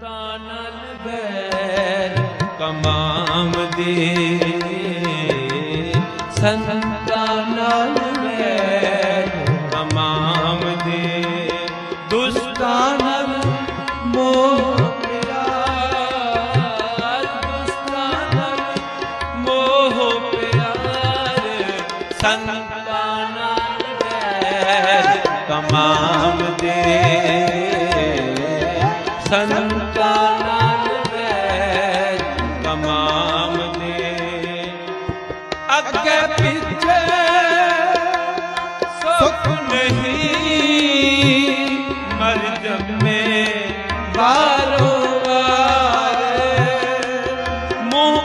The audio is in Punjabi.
ਸੰਤਾਂ ਨਾਲ ਬੈਰ ਕਮਾਮ ਦੇ। ਸੰਤਾਂ ਨਾਲ ਬੈਰ ਕਮਾਮ ਦੇ। ਦੁਸ਼ਟਾਂ ਨਾਲ ਮੋਹ ਪਿਆਰ ਦੁਸ਼ਟਾਂ ਨਾਲ ਮੋਹ ਪਿਆਰ। ਸੰਤਾਂ ਨਾਲ ਬੈਰ ਕਮਾਮ ਦੇ। ਸੰਤਾਂ ਨਾਲ ਬੈਰ ਕਮਾਮ ਦੇ ਅੱਗੇ ਪਿੱਛੇ ਸੁਖ ਨਹੀਂ ਮਰ ਜੰਮੇ ਵਾਰੋ ਵਾਰ। ਮੂੰਹ